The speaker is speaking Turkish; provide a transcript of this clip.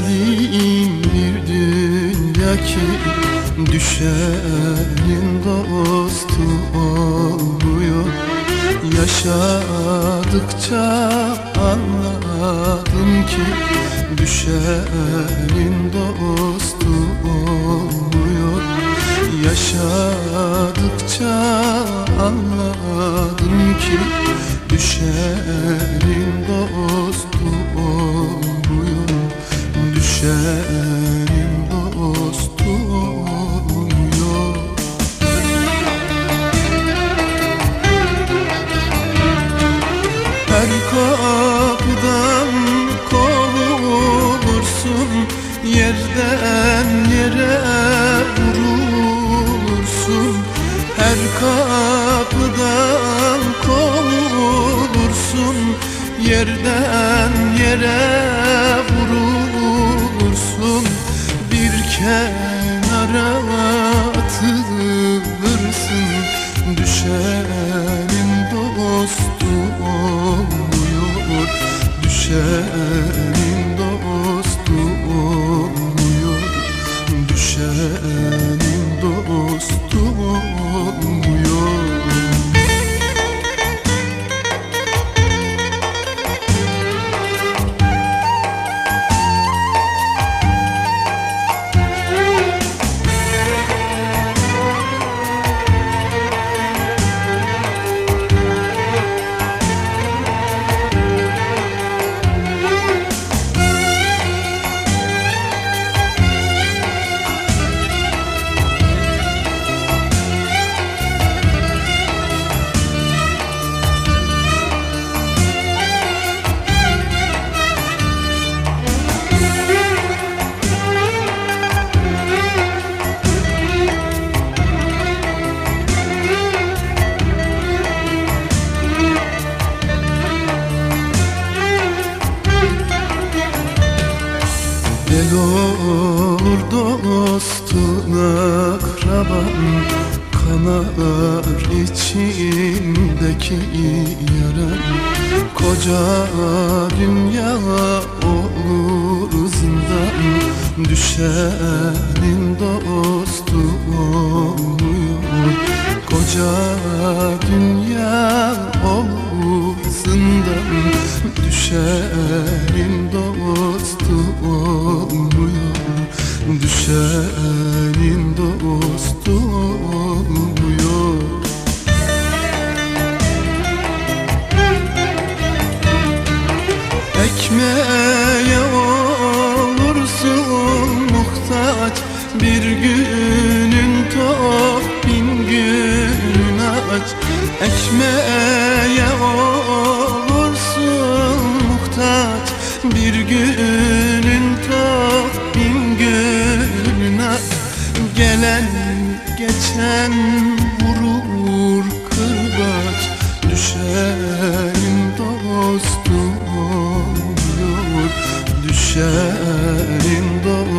zalim bir dünya ki Düşenin dostu olmuyor. Yaşadıkça anladım ki Düşenin dostu olmuyor. Yaşadıkça anladım ki Düşenin dostu Düşenin dostu olmuyor Her kapıdan kovulursun Yerden yere vurulursun. Her kapıdan kovulursun Yerden yere kenara atılırsın. Düşenin dostu olmuyor Düşenin Olur dostun akraban Kanar içindeki yaran. Koca dünya olur zindan Düşenin dostu olmuyor Koca dünya olur zindan Düşenin dostu olmuyor Düşenin Gelen geçen vurur kırbaç Düşenin dostu olmuyor Düşenin dostu